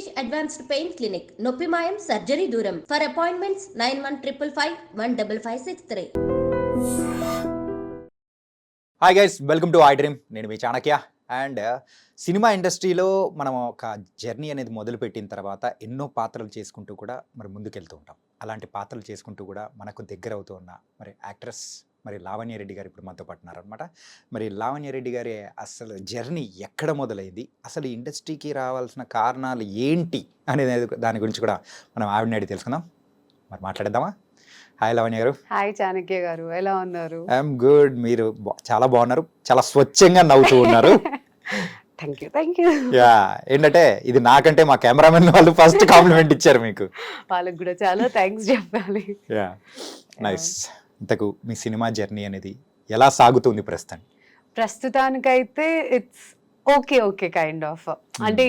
Stage advanced pain clinic నొప్పి మాయం surgery దూరం. For appointments nine one triple five one double five six three hi guys welcome to I dream నేను మీ Chanakya. And uh, cinema ఇండస్ట్రీలో మనం ఒక journey అనేది మొదలుపెట్టిన తర్వాత ఎన్నో పాత్రలు చేసుకుంటూ కూడా మరి ముందుకెళ్తూ ఉంటాం. అలాంటి పాత్రలు చేసుకుంటూ కూడా మనకు దగ్గర అవుతూ ఉన్న మరి యాక్ట్రెస్ మరి లావణ్య రెడ్డి గారు ఇప్పుడు మనతో పట్టున్నారనమాట మరి లావణ్య రెడ్డి గారి అసలు జర్నీ ఎక్కడ మొదలైంది? అసలు ఇండస్ట్రీకి రావాల్సిన కారణాలు ఏంటి? అనేది దాని గురించి కూడా మనం ఆవిడని అడిగి తెలుసుకుందాం. మరి మాట్లాడేద్దామా? హాయ్ లావణ్య గారు. హాయ్ చాణక్య గారు. ఎలా ఉన్నారు? I'm good. మీరు చాలా బాగున్నారు. చాలా స్వచ్ఛంగా నవ్వుతూ ఉన్నారు. Thank you thank you yeah ఏంటంటే ఇది నాకంటే మా కెమెరామెన్ వాళ్ళు ఫస్ట్ కాంప్లిమెంట్ ఇచ్చారు మీకు. వాళ్ళకి కూడా చాలా థ్యాంక్స్ చెప్పాలి. Yeah nice. ఇంతకు మీ సినిమా జర్నీ అనేది ఎలా సాగుతుంది ప్రస్తుతం ప్రస్తుతానికైతే it's okay okay kind of అంటే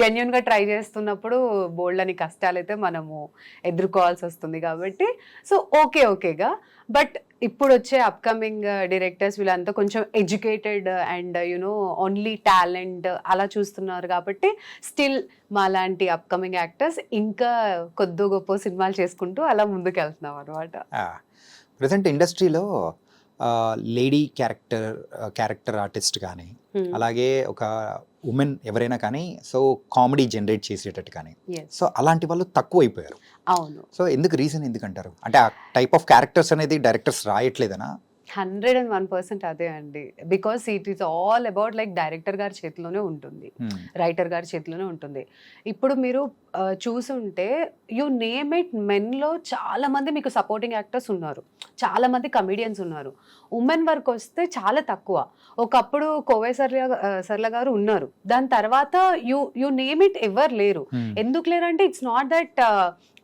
జెన్యున్గా ట్రై చేస్తున్నప్పుడు బోల్డ్ అని కష్టాలు అయితే మనము ఎదుర్కోవాల్సి వస్తుంది కాబట్టి. సో ఓకే ఓకేగా బట్ ఇప్పుడు వచ్చే అప్కమింగ్ డైరెక్టర్స్ వీళ్ళంతా కొంచెం educated and you know only talent అలా చూస్తున్నారు కాబట్టి స్టిల్ మా లాంటి అప్కమింగ్ యాక్టర్స్ ఇంకా కొద్ది గొప్ప సినిమాలు చేసుకుంటూ అలా ముందుకు వెళ్తున్నాం అనమాట ప్రజెంట్ ఇండస్ట్రీలో లేడీ క్యారెక్టర్ క్యారెక్టర్ ఆర్టిస్ట్ కానీ అలాగే ఒక ఉమెన్ ఎవరైనా కానీ సో కామెడీ జనరేట్ చేసేటట్టు కానీ. సో అలాంటి వాళ్ళు తక్కువ అయిపోయారు అవును. సో ఎందుకు రీజన్ ఎందుకంటారు? అంటే ఆ టైప్ ఆఫ్ క్యారెక్టర్స్ అనేది డైరెక్టర్స్ రాయట్లేదనా? హండ్రెడ్ అండ్ వన్ పర్సెంట్ అదే అండి. Because it is all about like director గారి చేతిలోనే ఉంటుంది. Hmm. రైటర్ గారి చేతిలోనే ఉంటుంది. ఇప్పుడు మీరు చూసుంటే యు నేమ్ ఇట్ మెన్లో చాలా మంది మీకు సపోర్టింగ్ యాక్టర్స్ ఉన్నారు. చాలా మంది కమిడియన్స్ ఉన్నారు. ఉమెన్ వర్క్ వస్తే చాలా తక్కువ. ఒకప్పుడు కోవై సర్ల సర్ల గారు ఉన్నారు. దాని తర్వాత you you name it ever లేరు. Hmm. ఎందుకు లేరంటే ఇట్స్ నాట్ దట్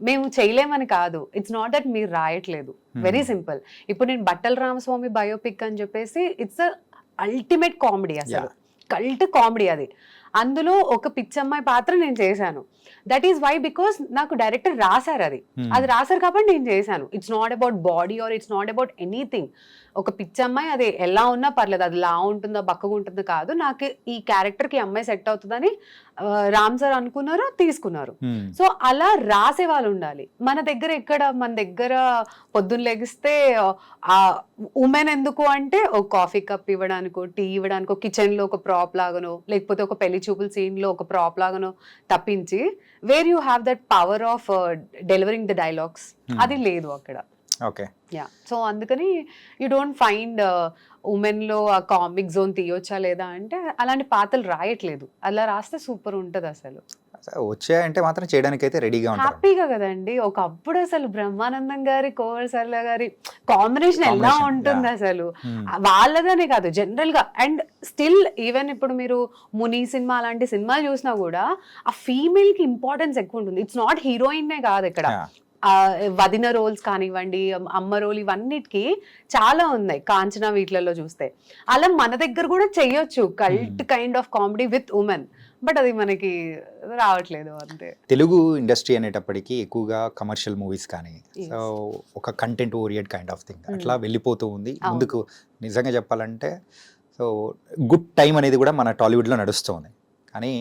మేము చేయలేమని కాదు. ఇట్స్ నాట్ దట్ మీరు రాయట్లేదు. వెరీ సింపుల్ ఇప్పుడు నేను బట్టల రామస్వామి బయోపిక్ అని చెప్పేసి ఇట్స్ అల్టిమేట్ కామెడీ అసలు. కల్ట్ కామెడీ అది. అందులో ఒక పిచ్చమ్మాయి పాత్ర నేను చేశాను. దట్ ఈస్ వై బికాస్ నాకు డైరెక్టర్ రాశారు అది. Hmm. అది రాశారు కాబట్టి నేను చేశాను. It's not about body or it's not about anything ఒక పిచ్చమ్మాయి అది ఎలా ఉన్నా పర్లేదు. అది లా ఉంటుందో బక్కగా ఉంటుందో కాదు. నాకు ఈ క్యారెక్టర్కి అమ్మాయి సెట్ అవుతుందని రామ్ సార్ అనుకున్నారు తీసుకున్నారు. Hmm. సో అలా రాసే వాళ్ళు ఉండాలి. మన దగ్గర ఎక్కడ మన దగ్గర పొద్దున్న లెగిస్తే ఆ ఉమెన్ ఎందుకు అంటే ఒక కాఫీ కప్ ఇవ్వడానికో టీ ఇవ్వడానికో కిచెన్లో ఒక ప్రాప్ లాగానో లేకపోతే ఒక పెళ్ళి చూపుల సీన్లో ఒక ప్రాప్ లాగానో తప్పించి where you have that power of delivering the dialogues. అది లేదు అక్కడ. ఓకే యా సో అందుకని యూ డోంట్ ఫైండ్ ఉమెన్లో ఆ కామిక్ జోన్ తీయొచ్చా లేదా అంటే అలాంటి పాటలు రాయట్లేదు. అలా రాస్తే సూపర్ ఉంటది అసలు వచ్చాయంటే మాత్రం చేయడానికి అయితే రెడీగా ఉంటారు. హ్యాపీగా కదండి. ఒకప్పుడు అసలు బ్రహ్మానందం గారి కోవల్ సర్ల గారి కాంబినేషన్ ఎలా ఉంటుంది. అసలు? Hmm. వాళ్ళదనే కాదు జనరల్గా. అండ్ స్టిల్ ఈవెన్ ఇప్పుడు మీరు ముని సినిమా అలాంటి సినిమాలు చూసినా కూడా ఆ ఫీమేల్కి ఇంపార్టెన్స్ ఎక్కువ ఉంటుంది. ఇట్స్ నాట్ హీరోయిన్ కాదు ఇక్కడ. వదిన రోల్స్ కానివ్వండి అమ్మ రోల్ ఇవన్నిటికి చాలా ఉన్నాయి కాంచనా వీటిలలో చూస్తే. అలా మన దగ్గర కూడా చెయ్యొచ్చు cult kind of comedy with women but అది మనకి రావట్లేదు అంతే తెలుగు ఇండస్ట్రీ అనేటప్పటికీ ఎక్కువగా కమర్షియల్ మూవీస్ కానీ. సో ఒక content orient kind of thing. అట్లా వెళ్ళిపోతూ ఉంది. ముందుకు నిజంగా చెప్పాలంటే సో గుడ్ టైం అనేది కూడా మన టాలీవుడ్లో నడుస్తుంది కానీ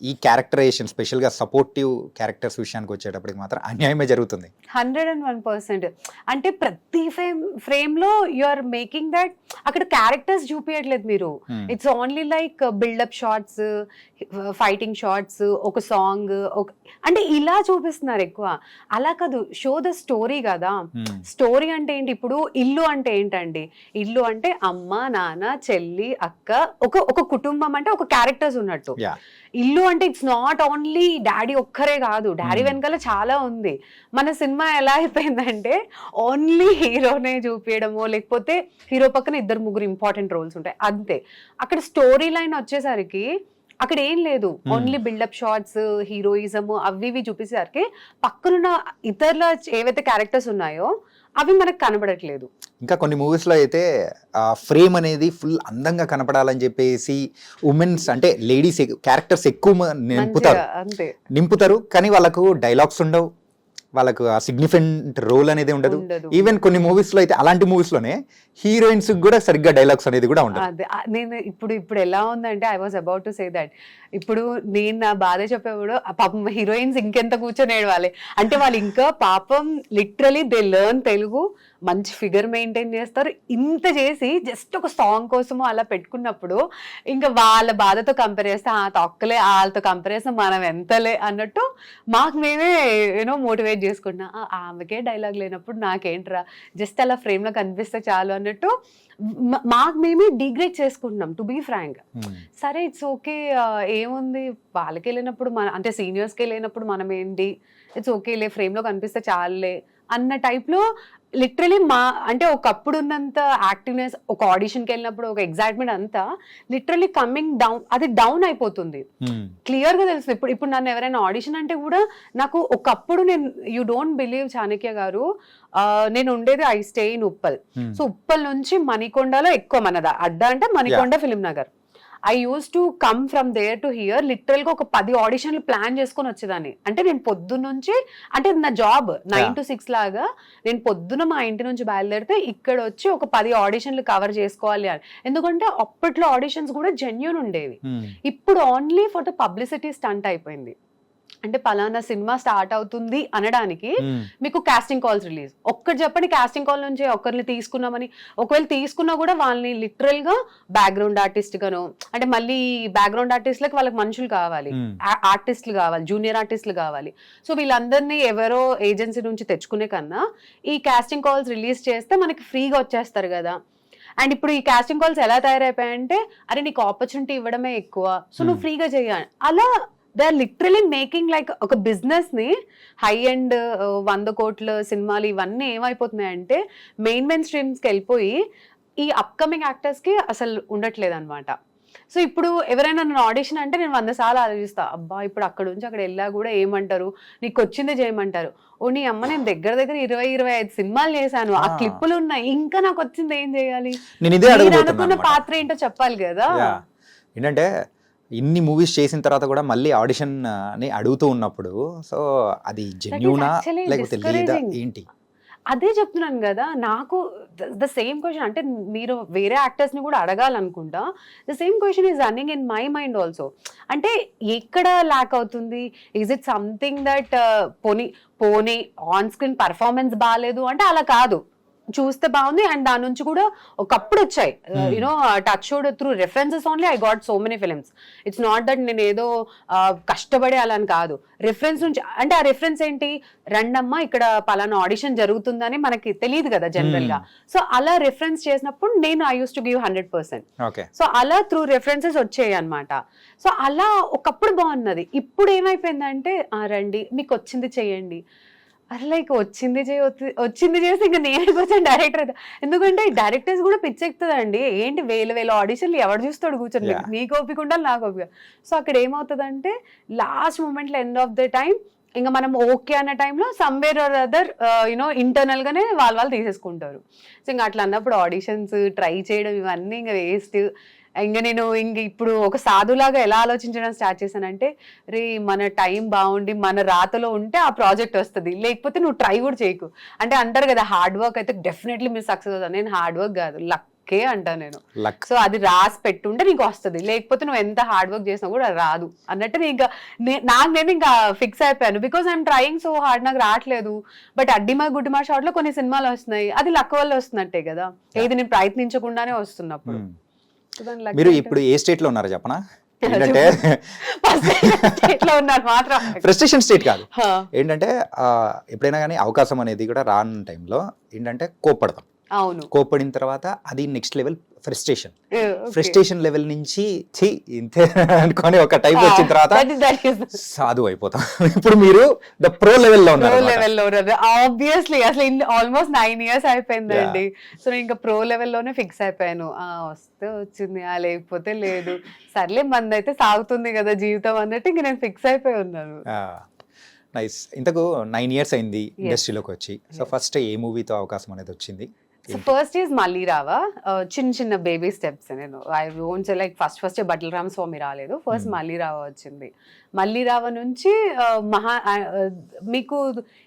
ఈ క్యారెక్టరైజేషన్ స్పెషల్గా సపోర్టివ్ క్యారెక్టర్స్ విషయానికి వచ్చేటప్పటికి మాత్రం అన్యాయమే జరుగుతుంది. Hundred and one percent. అంటే ప్రతి ఫ్రేమ్ ఫ్రేమ్లో యు ఆర్ మేకింగ్ దట్ అక్కడ క్యారెక్టర్స్ చూపించట్లేదు మీరు. Hmm. It's only like buildup shots fighting shots ఒక సాంగ్ ఒక అంటే ఇలా చూపిస్తున్నారు ఎక్కువ. అలా కాదు షో ద స్టోరీ కదా. Hmm. స్టోరీ అంటే ఏంటి? ఇప్పుడు ఇల్లు అంటే ఏంటండి? ఇల్లు అంటే అమ్మ నాన్న చెల్లి అక్క ఒక ఒక కుటుంబం అంటే ఒక క్యారెక్టర్స్ ఉన్నట్టు. ఇల్లు అంటే ఇట్స్ నాట్ ఓన్లీ డాడీ ఒక్కరే కాదు. Daddy Hmm. వెనకాల చాలా ఉంది. మన సినిమా ఎలా అయిపోయిందంటే ఓన్లీ హీరోనే చూపించడమో లేకపోతే హీరో పక్కన ఇద్దరు ముగ్గురు ఇంపార్టెంట్ రోల్స్ ఉంటాయి. అంతే. అక్కడ స్టోరీ లైన్ వచ్చేసరికి అక్కడ ఏం లేదు. ఓన్లీ బిల్డప్ షార్ట్స్ హీరోయిజం అవి ఇవి చూపించేసరికి పక్కనున్న ఇతరుల ఏవైతే క్యారెక్టర్స్ ఉన్నాయో అవి మనకు కనబడట్లేదు. ఇంకా కొన్ని మూవీస్లో అయితే ఆ ఫ్రేమ్ అనేది ఫుల్ అందంగా కనపడాలని చెప్పేసి ఉమెన్స్ అంటే లేడీస్ క్యారెక్టర్స్ ఎక్కువ నింపుతారు. నింపుతారు. కానీ వాళ్ళకు డైలాగ్స్ ఉండవు. వాళ్ళకు ఆ సిగ్నిఫికెంట్ రోల్ అనేది ఉండదు. ఈవెన్ కొన్ని మూవీస్లో అయితే అలాంటి మూవీస్లోనే హీరోయిన్స్ కూడా సరిగ్గా డైలాగ్స్ అనేది కూడా ఉండదు. నేను ఇప్పుడు ఇప్పుడు ఎలా ఉందంటే I was about to say that ఇప్పుడు నేను నా బాధ చెప్పేప్పుడు ఆ పాపం హీరోయిన్స్ ఇంకెంత కూర్చొని ఏడవాలి? అంటే వాళ్ళు ఇంకా పాపం లిటరలీ దే లెర్న్ తెలుగు మంచి ఫిగర్ మెయింటైన్ చేస్తారు. ఇంత చేసి జస్ట్ ఒక సాంగ్ కోసము అలా పెట్టుకున్నప్పుడు ఇంకా వాళ్ళ బాధతో కంపేర్ చేస్తే ఆ తొక్కలే వాళ్ళతో కంపేర్ చేస్తే మనం ఎంతలే అన్నట్టు మాకు మేమే యూనో మోటివేట్ చేసుకుంటున్నా. "ఆ, ఆమెకే డైలాగ్ లేనప్పుడు నాకేంట్రా? జస్ట్ అలా frame లో కనిపిస్తే చాలు అన్నట్టు మాకు మేమే డిగ్రేడ్ చేసుకుంటున్నాం టు బీ ఫ్రాంక్. సరే ఇట్స్ ఓకే ఏముంది? వాళ్ళకి వెళ్ళినప్పుడు మన అంటే సీనియర్స్కి వెళ్ళినప్పుడు మనం ఏంటి ఇట్స్ ఓకేలే ఫ్రేమ్లో కనిపిస్తే చాలులే అన్న టైప్లో లిటరలీ మా అంటే ఒకప్పుడు ఉన్నంత యాక్టివ్నెస్ ఒక ఆడిషన్కి వెళ్ళినప్పుడు ఒక ఎగ్జైట్మెంట్ అంతా లిటరలీ కమింగ్ డౌన్ అది డౌన్ అయిపోతుంది. క్లియర్గా తెలుసు ఇప్పుడు ఇప్పుడు నన్ను ఎవరైనా ఆడిషన్ అంటే కూడా నాకు ఒకప్పుడు నేను you don't believe Chanakya garu నేను ఉండేది I stay in Uppal. So Uppal నుంచి మణికొండలో ఎక్కువ మనది అడ్డ అంటే Manikonda film Nagar I use to come from there to here లిటరల్గా ఒక పది ఆడిషన్లు ప్లాన్ చేసుకొని వచ్చేదాన్ని అంటే నేను పొద్దున్న నుంచి అంటే నా జాబ్ నైన్. టు సిక్స్ లాగా నేను పొద్దున మా ఇంటి నుంచి బయలుదేరితే ఇక్కడ వచ్చి ఒక పది ఆడిషన్లు కవర్ చేసుకోవాలి అని ఎందుకంటే అప్పట్లో ఆడిషన్స్ కూడా జెన్యున్ ఉండేవి Hmm. ఇప్పుడు only for the publicity stunt అయిపోయింది అంటే పలానా సినిమా స్టార్ట్ అవుతుంది అనడానికి. మీకు కాస్టింగ్ కాల్స్ రిలీజ్ ఒక్కటి చెప్పండి కాస్టింగ్ కాల్ నుంచి ఒకరిని తీసుకున్నామని. ఒకవేళ తీసుకున్నా కూడా వాళ్ళని లిటరల్గా బ్యాక్గ్రౌండ్ ఆర్టిస్ట్ గాను అంటే మళ్ళీ బ్యాక్గ్రౌండ్ ఆర్టిస్ట్లకు వాళ్ళకి మనుషులు కావాలి. ఆర్టిస్టులు కావాలి జూనియర్ ఆర్టిస్టులు కావాలి. సో వీళ్ళందరినీ ఎవరో ఏజెన్సీ నుంచి తెచ్చుకునే కన్నా ఈ కాస్టింగ్ కాల్స్ రిలీజ్ చేస్తే మనకి ఫ్రీగా వచ్చేస్తారు కదా. అండ్ ఇప్పుడు ఈ కాస్టింగ్ కాల్స్ ఎలా తయారైపోయాయంటే అరే నీకు ఆపర్చునిటీ ఇవ్వడమే ఎక్కువ. సో నువ్వు. ఫ్రీగా చేయాలి. అలా they are literally making like ఒక బిజినెస్ని హై అండ్ వంద కోట్ల సినిమాలు ఇవన్నీ ఏమైపోతున్నాయంటే మెయిన్ మెయిన్ స్ట్రీమ్స్కి వెళ్ళిపోయి ఈ అప్కమింగ్ యాక్టర్స్కి అసలు ఉండట్లేదు అనమాట సో ఇప్పుడు ఎవరైనా నన్ను ఆడిషన్ అంటే నేను వంద సార్లు ఆలోచిస్తా అబ్బా ఇప్పుడు అక్కడ నుంచి అక్కడ వెళ్ళా కూడా ఏమంటారు? నీకు వచ్చింది చేయమంటారు? ఓ నీ అమ్మ నేను దగ్గర దగ్గర ఇరవై ఇరవై ఐదు సినిమాలు చేశాను. ఆ. క్లిప్పులు ఉన్నాయి. ఇంకా నాకు వచ్చింది ఏం చేయాలి? అనుకున్న. పాత్ర ఏంటో చెప్పాలి కదా. ఏంటంటే ఇన్ని మూవీస్ చేసిన తర్వాత కూడా మళ్ళీ ఆడిషన్ని అడుగుతూ ఉన్నప్పుడు సో అది జెన్యునా లేకపోతే లేదా. ఏంటి? అదే చెప్తున్నాను కదా నాకు ద సేమ్ క్వశ్చన్ అంటే మీరు వేరే యాక్టర్స్ని కూడా అడగాలనుకుంటా the same question is running in my mind also అంటే ఎక్కడ ల్యాక్ అవుతుంది? ఈజ్ ఇట్ సంథింగ్ దట్ పోనీ పోనీ ఆన్ స్క్రీన్ పర్ఫార్మెన్స్ బాగాలేదు అంటే అలా కాదు. చూస్తే బాగుంది. అండ్ దాని నుంచి కూడా ఒకప్పుడు వచ్చాయి. Hmm. You know touch showed through references only I got so many films it's not that నేను ఏదో కష్టపడే అలా అని కాదు. రెఫరెన్స్ నుంచి అంటే ఆ రెఫరెన్స్ ఏంటి? రండమ్మ ఇక్కడ పలానా ఆడిషన్ జరుగుతుందని మనకి తెలియదు కదా జనరల్గా. సో అలా రెఫరెన్స్ చేసినప్పుడు నేను I use to give hundred percent so అలా త్రూ రెఫరెన్సెస్ వచ్చాయి అనమాట సో అలా ఒకప్పుడు బాగున్నది. ఇప్పుడు ఏమైపోయిందంటే "ఆ, రండి మీకు వచ్చింది చేయండి. అరే లైక్ వచ్చింది చేయ వచ్చింది చేసి ఇంకా నేనే కూర్చొని డైరెక్టర్ అవుతా ఎందుకంటే డైరెక్టర్స్ కూడా పిచ్చెక్కుతుందండి. ఏంటి వేల వేల ఆడిషన్లు ఎవరు చూస్తాడు కూర్చొని. నీకు ఓపిక ఉండాలి నాకు ఓపిక. సో అక్కడ ఏమవుతుందంటే లాస్ట్ మూమెంట్లో ఎండ్ ఆఫ్ ద టైం ఇంకా మనం ఓకే అన్న టైంలో somewhere or other you know internal గానే వాళ్ళు వాళ్ళు తీసేసుకుంటారు. సో ఇంకా అట్లా అన్నప్పుడు ఆడిషన్స్ ట్రై చేయడం ఇవన్నీ ఇంకా వేస్ట్ ఇంకా నేను ఇంక ఇప్పుడు ఒక సాధులాగా ఎలా ఆలోచించడం స్టార్ట్ చేశానంటే రే మన టైం బాగుండి మన రాతలో ఉంటే ఆ ప్రాజెక్ట్ వస్తుంది. లేకపోతే నువ్వు ట్రై కూడా చేయకు. అంటే అంటారు కదా హార్డ్ వర్క్ అయితే డెఫినెట్లీ మీరు సక్సెస్ అవుతాను నేను హార్డ్ వర్క్ కాదు లక్కే అంటాను నేను. లక్. సో అది రాసి పెట్టుంటే నీకు వస్తుంది. లేకపోతే నువ్వు ఎంత హార్డ్ వర్క్ చేసినా కూడా అది రాదు. అన్నట్టు నేను ఇంకా నాకు నేను ఇంకా ఫిక్స్ అయిపోయాను. Because I'm trying so hard నాకు రావట్లేదు. బట్ అడ్డిమా గుడ్డిమా షాట్లో కొన్ని సినిమాలు వస్తున్నాయి. అది లక్ వల్ల వస్తున్నట్టే కదా. ఏది నేను ప్రయత్నించకుండానే వస్తున్నప్పుడు. Luck మీరు. ఇప్పుడు ఏ స్టేట్లో ఉన్నారో చెప్పనా? ఏంటంటే ఫ్రస్ట్రేషన్ స్టేట్ కాదు. ఏంటంటే ఎప్పుడైనా కానీ అవకాశం అనేది కూడా రాని టైంలో ఏంటంటే కోప్పడతాం. అవును. కోప్పడిన తర్వాత అది next level frustration. Frustration level నుంచి ఛీ ఇంతే అనుకొని ఒక టైప్ వచ్చిన Ah, తర్వాత సాధు అయిపోతాం. ఇప్పుడు మీరు ద ప్రో ఉన్నారు లెవెల్లో ఆబ్వియస్లీ అసలు ఆల్మోస్ట్ నైన్ ఇయర్స్ అయిపోయిందండి. సో ఇంకా ప్రో లెవెల్లోనే ఫిక్స్ అయిపోయాను. ఆ వస్తే వచ్చింది ఆ లేకపోతే లేదు. సర్లే మంది అయితే సాగుతుంది కదా జీవితం అన్నట్టు ఇంక నేను ఫిక్స్ అయిపోయి ఉన్నాను. నైస్ ఇంతకు నైన్ ఇయర్స్ అయింది ఇండస్ట్రీలోకి వచ్చి. సో. ఫస్ట్ ఏ మూవీతో అవకాశం అనేది వచ్చింది? ఫస్ట్ ఈజ్ మళ్ళీ రావా Uh, చిన్న చిన్న బేబీ స్టెప్స్ నేను I once like first first Battala Ramaswamy రాలేదు ఫస్ట్ Hmm. మళ్ళీ రావా వచ్చింది మళ్ళీ రావ నుంచి uh, మహా uh, మీకు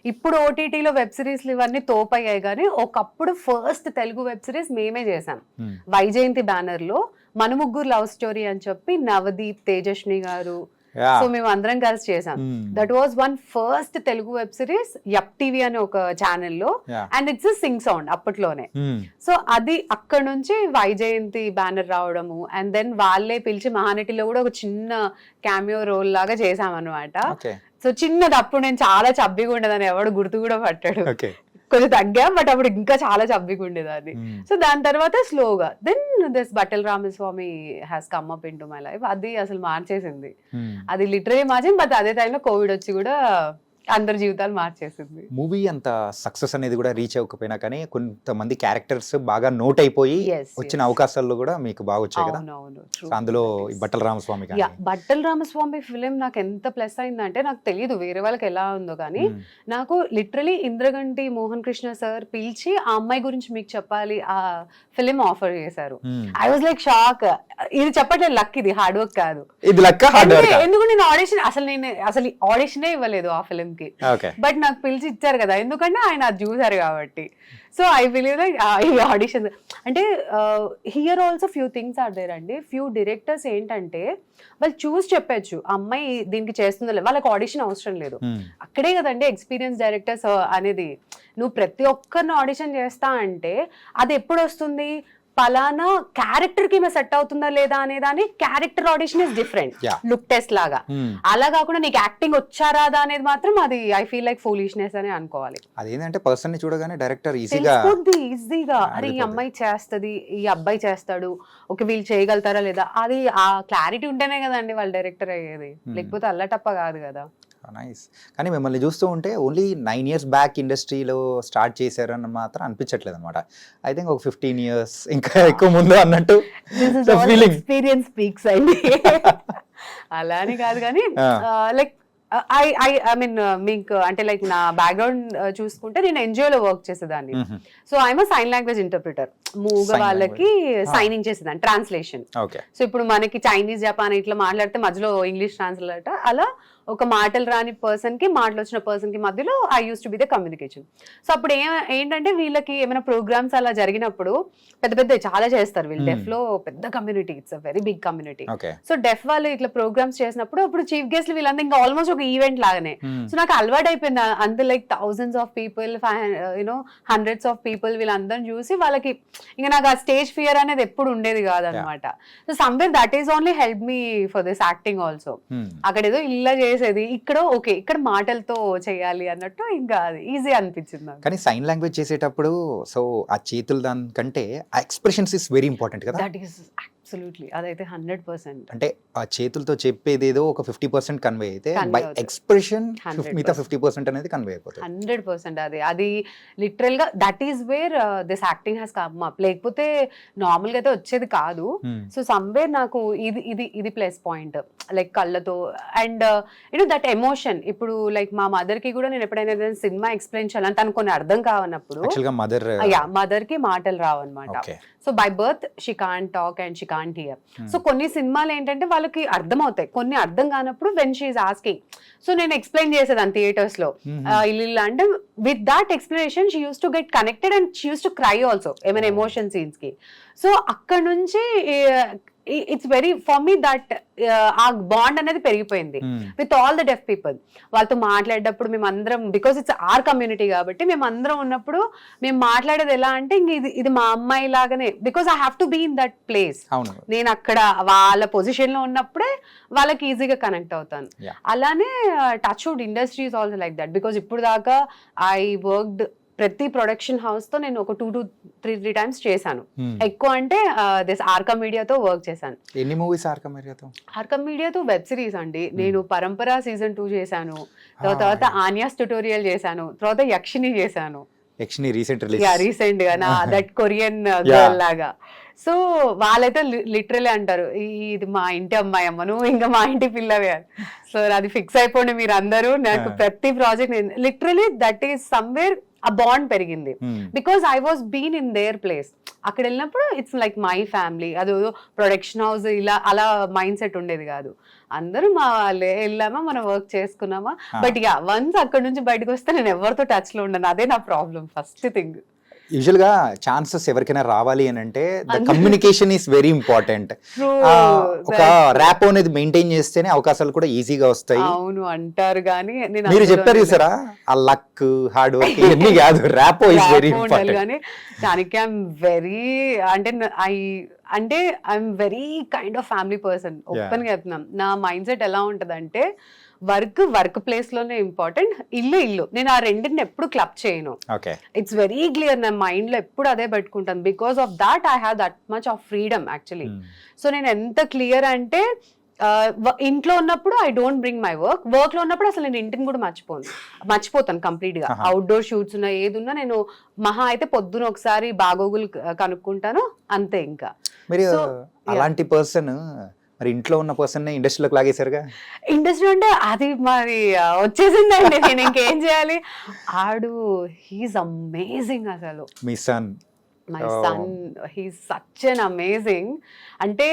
ఇప్పుడు ఓటీటీలో వెబ్ సిరీస్లు ఇవన్నీ తోపయ్యాయి కానీ ఒకప్పుడు ఫస్ట్ తెలుగు వెబ్ సిరీస్ మేమే చేసాం Hmm. వైజయంతి బ్యానర్లో మన ముగ్గురు లవ్ స్టోరీ అని చెప్పి నవదీప్ తేజస్ని గారు. సో మేము అందరం కలిసి చేసాం. Hmm. That was one first Telugu web series Yupp TV అనే ఒక ఛానల్లో. అండ్ ఇట్స్ సింగ్ సౌండ్ అప్పట్లోనే. Hmm. సో అది అక్కడ నుంచి వైజయంతి బ్యానర్ రావడము అండ్ దెన్ వాళ్ళే పిలిచి మహానటిలో కూడా ఒక చిన్న క్యామియో రోల్ లాగా చేసామన్నమాట సో చిన్నది అప్పుడు నేను చాలా చబ్బిగా ఉండేదని ఎవడు గుర్తు కూడా పట్టాడు. కొంచెం తగ్గా బట్ అప్పుడు ఇంకా చాలా చబ్బిగా ఉండేదాన్ని Hmm. సో దాని తర్వాత స్లోగా then this Battala Ramaswamy has come up into my life అది అసలు మార్చేసింది Hmm. అది లిటరీ మార్చింది బట్ అదే టైంలో కోవిడ్ వచ్చి కూడా అందరి జీవితాలు మార్చేసింది. మూవీ అంత సక్సెస్ అనేది కూడా రీచ్ అవ్వకపోయినా కానీ కొంతమంది క్యారెక్టర్స్ బాగా నోట్ అయిపోయి వచ్చిన. అవకాశాల్లో కూడా మీకు బాగా వచ్చాయి కదా? అందులో బట్టల రామస్వామి బట్టల రామస్వామి ఫిలిం నాకు ఎంత ప్లస్ అయిందంటే నాకు తెలియదు వేరే వాళ్ళకి ఎలా ఉందో కానీ Hmm. నాకు లిటరలీ ఇంద్రగంటి మోహన్ కృష్ణ సార్ పిలిచి ఆ అమ్మాయి గురించి మీకు చెప్పాలి ఆ ఫిలిం ఆఫర్ చేశారు. ఐ వాజ్ లైక్ షాక్ ఇది చెప్పట్లేదు లక్ ఇది హార్డ్ వర్క్ కాదు. ఇది లెక్క హార్డ్ వర్క్ ఎందుకు నేను ఆడిషన్ అసలు నేను అసలు ఆడిషనే ఇవ్వలేదు ఆ ఫిలిం కి. బట్ నాకు పిలిచి ఇచ్చారు కదా ఎందుకంటే ఆయన అది చూసారు కాబట్టి. సో ఐ బిలీవ్ లైక్ ఈ ఆడిషన్ అంటే here also few things are there అండి. ఫ్యూ డైరెక్టర్స్ ఏంటంటే వాళ్ళు చూసి చెప్పచ్చు. అమ్మాయి దీనికి చేస్తుందో లేదు వాళ్ళకి ఆడిషన్ అవసరం లేదు. అక్కడే కదండి ఎక్స్పీరియన్స్ డైరెక్టర్స్ అనేది. నువ్వు ప్రతి ఒక్కరిని ఆడిషన్ చేస్తా అంటే అది ఎప్పుడు వస్తుంది? పలానా క్యారెక్టర్కి సెట్ అవుతుందా లేదా అనేదాని character audition is different. Look test లాగా. అలా కాకుండా నీకు యాక్టింగ్ వచ్చారాదా అనేది మాత్రం అది ఐ ఫీల్ లైక్ ఫూలిష్నెస్ అని అనుకోవాలి. అదేంటంటే పర్సన్ని చూడగానే డైరెక్టర్ ఈజీగా ఈజీగా అరే ఈ. అమ్మాయి చేస్తది ఈ అబ్బాయి చేస్తాడు ఓకే వీళ్ళు చేయగలుగుతారా లేదా? అది ఆ క్లారిటీ ఉంటేనే కదండి వాళ్ళు డైరెక్టర్ అయ్యేది. Hmm. లేకపోతే అల్లటప్ప కాదు కదా. నైస్ కానీ మిమ్మల్ని చూస్తూ ఉంటే ఓన్లీ నైన్ ఇయర్స్ బ్యాక్ ఇండస్ట్రీలో స్టార్ట్ చేశారని మాత్రం అనిపించట్లేదు అనమాట ఐ థింక్ ఒక ఫిఫ్టీన్ ఇయర్స్ ఇంకా ఎక్కువ ముందు అన్నట్టు ఎక్స్పీరియన్స్ స్పీక్స్ అండి అలా అని కాదు కానీ Ah. Like I I I mean మీకు అంటే లైక్ నా బ్యాక్గ్రౌండ్ చూసుకుంటే నేను ఎన్జిఓలో వర్క్ చేసేదాన్ని. So I'm sign language interpreter మూగ Sign వాళ్ళకి language. Ah. సైనింగ్ చేసేదాన్ని ట్రాన్స్లేషన్ సో ఇప్పుడు మనకి చైనీస్ జపాన్ ఇట్లా మాట్లాడితే మధ్యలో ఇంగ్లీష్ ట్రాన్స్లేట్ అలా ఒక మాటలు రాని పర్సన్కి మాటలు వచ్చిన పర్సన్కి మధ్యలో I use to be the communication so అప్పుడు ఏ ఏంటంటే వీళ్ళకి ఏమైనా ప్రోగ్రామ్స్ అలా జరిగినప్పుడు పెద్ద పెద్ద చాలా చేస్తారు వీళ్ళు. డెఫ్లో పెద్ద community it's a very big community so deaf వాళ్ళు ఇట్లా ప్రోగ్రామ్స్ చేసినప్పుడు అప్పుడు చీఫ్ గెస్ట్ వీళ్ళంతా ఇంకా ఆల్మోస్ట్ ఒక ఈవెంట్ లాగానే. సో నాకు అలవాటు అయిపోయింది అంత like thousands of people you know hundreds of people వీళ్ళందరిని చూసి వాళ్ళకి ఇంకా నాకు ఆ స్టేజ్ ఫియర్ అనేది ఎప్పుడు ఉండేది కాదనమాట. So somewhere that is only help me for this acting also అక్కడ ఏదో ఇలా చేసేది ఇక్కడ ఓకే ఇక్కడ మాటలతో చేయాలి అన్నట్టు ఇంకా అది ఈజీ అనిపించింది కానీ సైన్ లాంగ్వేజ్ చేసేటప్పుడు సో ఆ చేతులు దానికంటే ఎక్స్ప్రెషన్స్ ఇస్ వెరీ ఇంపార్టెంట్ కదా. దట్ ఈస్ అబ్సల్యూట్లీ అదైతే హండ్రెడ్ పర్సెంట్. అంటే ఆ చేతులతో చెప్పేది ఏదో ఒక ఫిఫ్టీ పర్సెంట్ కన్వే అయితే బై. ఎక్స్ప్రెషన్ 100% మిగతా ఫిఫ్టీ పర్సెంట్ అనేది కన్వే అయిపోతుంది. హండ్రెడ్ పర్సెంట్ అది. అది లిటరల్గా that is where this acting has come up లేకపోతే నార్మల్గా అయితే వచ్చేది కాదు. Hmm. సో సమ్వేర్ నాకు ఇది ఇది ఇది ప్లస్ పాయింట్ లైక్ కళ్ళతో and you know that emotion ఇప్పుడు లైక్ మా మదర్కి కూడా నేను ఎప్పుడైనా ఏదైనా సినిమా ఎక్స్ప్లెయిన్ చేయాలని తనకు కొన్ని అర్థం కావన్నప్పుడు మదర్కి మాటలు రావన్నమాట. So by birth she can talk and she can't hear. Hmm. So కొన్ని సినిమాలు ఏంటంటే వాళ్ళకి అర్థం అవుతాయి కొన్ని అర్థం కానప్పుడు వెన్ షీఈ్ ఆస్కింగ్ సో నేను ఎక్స్ప్లెయిన్ చేసేదాన్ని థియేటర్స్లో. ఆ, ఇల్లు అంటే with that explanation she used to get connected and she used to cry also ఏమైనా. ఎమోషన్ సీన్స్కి. సో అక్కడ నుంచి it's very for me that ఆ బాండ్ అనేది పెరిగిపోయింది with all the deaf people వాళ్ళతో మాట్లాడేటప్పుడు మేము అందరం బికాస్ ఇట్స్ ఆర్ కమ్యూనిటీ కాబట్టి మేము అందరం ఉన్నప్పుడు మేము మాట్లాడేది ఎలా అంటే ఇంక ఇది ఇది మా అమ్మాయి లాగానే. Because I have to be in that place నేను అక్కడ వాళ్ళ పొజిషన్లో ఉన్నప్పుడే వాళ్ళకి ఈజీగా కనెక్ట్ అవుతాను. అలానే touch wood industries also like that because ఇప్పుడు దాకా ఐ వర్క్డ్ ప్రతి ప్రొడక్షన్ హౌస్తో నేను ఒక two to three three times చేశాను. Hmm. ఎక్కువ అంటే దిస్ ఆర్కా మీడియాతో వర్క్ చేశాను. ఎన్ని మూవీస్ ఆర్క మీడియాతో ఆర్కా మీడియాతో వెబ్ సిరీస్ అండి. నేను పరంపర సీజన్ టూ చేశాను. తర్వాత. ఆనియాస్ ట్యూటోరియల్ చేశాను. తర్వాత యక్షిని చేశాను. యక్షిని రీసెంట్ రిలీజ్ యా రీసెంట్గా నా దట్ కొరియన్. గర్ల్ లాగా. సో వాళ్ళైతే లిటరలీ అంటారు "ఈ- ఇది మా ఇంటి అమ్మాయి అమ్మ నువ్వు ఇంకా మా ఇంటి పిల్లవే అని. సో అది ఫిక్స్ అయిపోండి మీరు అందరూ నాకు. ప్రతి project literally that is somewhere ఆ బాండ్ పెరిగింది. Because I was been in their place అక్కడ వెళ్ళినప్పుడు ఇట్స్ లైక్ మై ఫ్యామిలీ అది ప్రొడక్షన్ హౌస్ ఇలా అలా మైండ్ సెట్ ఉండేది కాదు. అందరూ మా వాళ్ళే వెళ్ళామా మనం వర్క్ చేసుకున్నామా. బట్ యా వన్స్ అక్కడ నుంచి బయటకు వస్తే నేను ఎవరితో టచ్లో ఉండను. అదే నా ప్రాబ్లం ఫస్ట్ థింగ్ యూజువల్గా ఛాన్సెస్ ఎవరికైనా రావాలి అని అంటే the communication is very important. ఒక ర్యాప్ అనేది మెయింటైన్ చేస్తేనే అవకాశాలు కూడా ఈజీగా వస్తాయి. అవును అంటారు కానీ మీరు చెప్పారు చూసారా? ఆ లక్ హార్డ్ వర్క్ ఇవన్నీ కాదు ర్యాప్ ఇస్ వెరీ ఇంపార్టెంట్ కానీ దానికి ఐఎమ్ వెరీ అంటే ఐ అంటే I'm very kind of family person ఓపెన్గా చెప్తున్నాం నా మైండ్ సెట్ ఎలా ఉంటది అంటే వర్క్ వర్క్ ప్లేస్లోనే ఇంపార్టెంట్. ఇల్లు ఇల్లు. నేను ఆ రెండింటిని ఎప్పుడు క్లబ్ చేయను. ఇట్స్ వెరీ క్లియర్ నా మైండ్లో ఎప్పుడు అదే పెట్టుకుంటాను. Because of that I have that much of freedom actually. So నేను ఎంత క్లియర్ అంటే ఇంట్లో ఉన్నప్పుడు I don't bring my work వర్క్లో ఉన్నప్పుడు అసలు నేను ఇంటిని కూడా మర్చిపోను. మర్చిపోతాను కంప్లీట్గా. అవుట్డోర్ షూట్స్ ఉన్నా ఏది ఉన్నా నేను మహా అయితే పొద్దున ఒకసారి బాగోగులు కనుక్కుంటాను. అంతే ఇంకా. అలాంటి పర్సన్ మరి ఇంట్లో ఉన్న పర్సన్ ఇండస్ట్రీలోకి లాగేశారుగా? ఇండస్ట్రీ అంటే అది మరి వచ్చేసిందండి. నేను ఇంకేం చేయాలి? ఆడు హీస్ అమేజింగ్ అసలు. మీ son my. Son he's such an amazing అంటే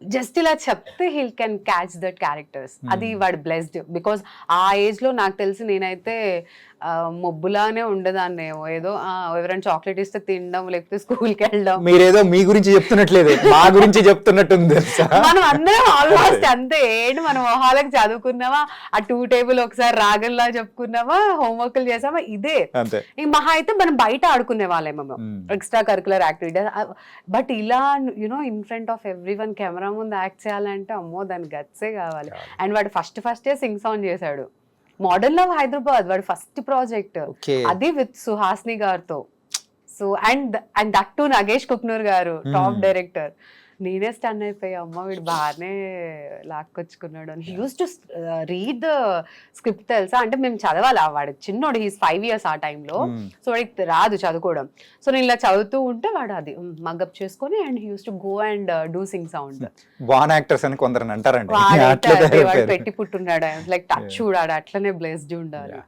జస్ట్ ఇలా చెప్తే he can catch that characters అది Hmm. వాడు బ్లెస్డ్ బికాస్ ఆ ఏజ్లో నాకు తెలిసి నేనైతే మొబ్బులానే ఉండదాన్ని. ఏదో ఆ, ఎవరైనా చాక్లెట్ ఇస్తే తినడం లేకపోతే స్కూల్కి వెళ్ళడం. మీరేదో మీ గురించి చెప్తున్నట్లేదు. మా గురించి చెప్తున్నట్టుంది మనం అందరం ఆల్మోస్ట్ అంతే. ఏంటి మనం మొహాలకు చదువుకున్నామా ఆ టూ టేబుల్ ఒకసారి రాగంలా చెప్పుకున్నామా హోంవర్క్లు చేసామా ఇదే. ఇంక మహా అయితే మనం బయట ఆడుకునే వాళ్ళేమో. ఎక్స్ట్రా కరికులర్ యాక్టివిటీస్ బట్ ఇలా you know in front of everyone camera ముందు యాక్ట్ చేయాలంటే అమ్మో దాని గట్సే కావాలి. అండ్ వాడు ఫస్ట్ ఫస్టే సింగ్ సాంగ్ చేశాడు. మోడల్ లవ్ హైదరాబాద్ వాడు ఫస్ట్ ప్రాజెక్ట్ అది విత్ సుహాస్ని గారితో. So and and that to Nagesh Kukunoor garu top Hmm. Director నేనే స్టన్ అయిపోయా అమ్మ వీడు బాగానే లాక్కొచ్చుకున్నాడు అని. Used to read the script తెలుసా? అంటే మేము చదవాలి? ఆ వాడు చిన్నోడు హీస్ ఫైవ్ ఇయర్స్ ఆ టైంలో Hmm. సో వాడికి రాదు చదువుకోవడం. సో నేను ఇలా చదువుతూ ఉంటే వాడు అది మగ్గప్ చేసుకొని and used to go and do sing sound born actors అని కొందరు అంటారండి. వాడు. పెట్టి పుట్టున్నాడు లైక్ టచ్. చూడాడు అట్లనే బ్లెస్డ్ ఉండాలి.